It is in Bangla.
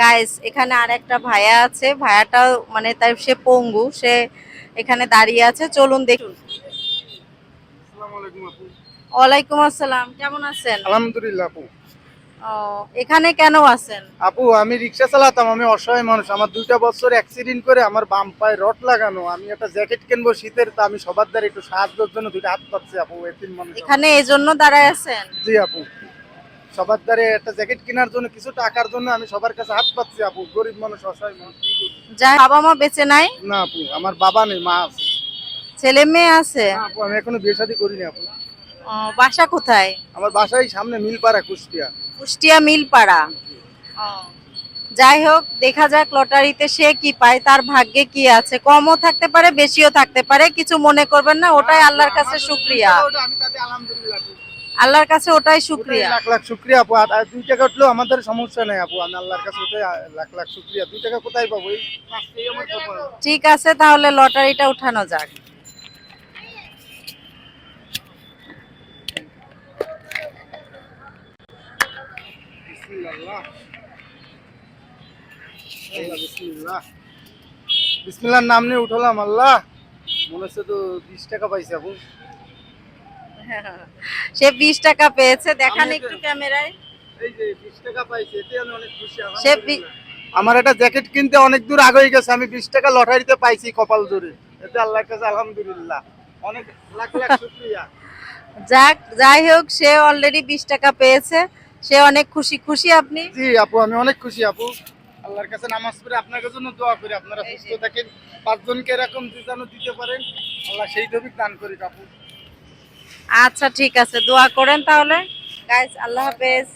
গাইস এখানে আর একটা ভাইয়া আছে। ভাইয়াটাও মানে তার সে পঙ্গু সে এখানে দাঁড়িয়ে আছে। চলুন দেখুন ওয়ালাইকুম আসসালাম। কেমন আছেন? আলহামদুলিল্লাহ আপু। ও এখানে কেন আছেন? আপু আমি রিক্সা চালাতাম। আমি অসহায় মানুষ। আমার দুইটা বছর অ্যাক্সিডেন্ট করে আমার বাম পায়ে রড লাগানো। আমি একটা জ্যাকেট কিনবো শীতের তা আমি সবার দ্বারা একটু সাহায্যের জন্য দুইটা হাত পাচ্ছি আপু এতিম মানুষ এখানে এই জন্য দাঁড়ায় আছেন? জি আপু। সবার দ্বারা একটা জ্যাকেট কেনার জন্য কিছু টাকার জন্য আমি সবার কাছে হাত পাচ্ছি আপু গরিব মানুষ অসহায় মানুষ। বাবা মা বেঁচে নাই? না আপু আমার বাবা নেই মা আছে। ছেলে মেয়ে আছে? না আপু আমি এখনও বিয়ে শাদী করিনি আপু। ও, বাসা কোথায়? আমার বাসায় সামনে মিলপাড়া কুষ্টিয়া। কুষ্টিয়া মিলপাড়া। ও, যাই হোক দেখা যাক লটারিতে সে কি পায় তার ভাগ্যে কি আছে। কমও থাকতে পারে বেশিও থাকতে পারে কিছু মনে করবেন না ওটাই আল্লাহর কাছে শুক্রিয়া। ওটা আমি তাতে আলহামদুলিল্লাহ আপু। আল্লাহর কাছে ওটাই শুক্রিয়া। লাখ লাখ শুক্রিয়া আপু। আর দুই টাকা উঠলেও আমাদের সমস্যা নেই আপু। আমি আল্লাহর কাছে ওটাই লাখ লাখ শুক্রিয়া। দুই টাকা কোথায় পাবো। ঠিক আছে তাহলে লটারিটা উঠানো যাক। বিসমিল্লাহ। বিসমিল্লাহ। বিসমিল্লাহর নাম নিয়ে উঠলাম আল্লাহ। মনে হচ্ছে তো বিশ টাকা পাইছে আপু। সে বিশ টাকা পেয়েছে। দেখান একটু ক্যামেরায়। সে আমার একটা জ্যাকেট কিনতে অনেক দূর আগে গেছে আমি বিশ টাকা লটারিতে পাইছি কপাল জোরে এতে আল্লাহর কাছে আলহামদুলিল্লাহ। অনেক লাখ লাখ শুক্রিয়া। যাক যাই হোক সে অলরেডি বিশ টাকা পেয়েছে। সে অনেক খুশি। খুশি আপনি? জি আপু আমি অনেক খুশি আপু। আল্লাহর কাছে নামাজ পড়ে আপনার জন্য দোয়া করি। আপনারা সুস্থ থাকেন পাঁচজনকে এরকম যেন দিতে পারেন আল্লাহ সেই তৌফিক দান করি আপু। আচ্ছা ঠিক আছে দোয়া করেন তাহলে। গাইস আল্লাহ হাফেজ।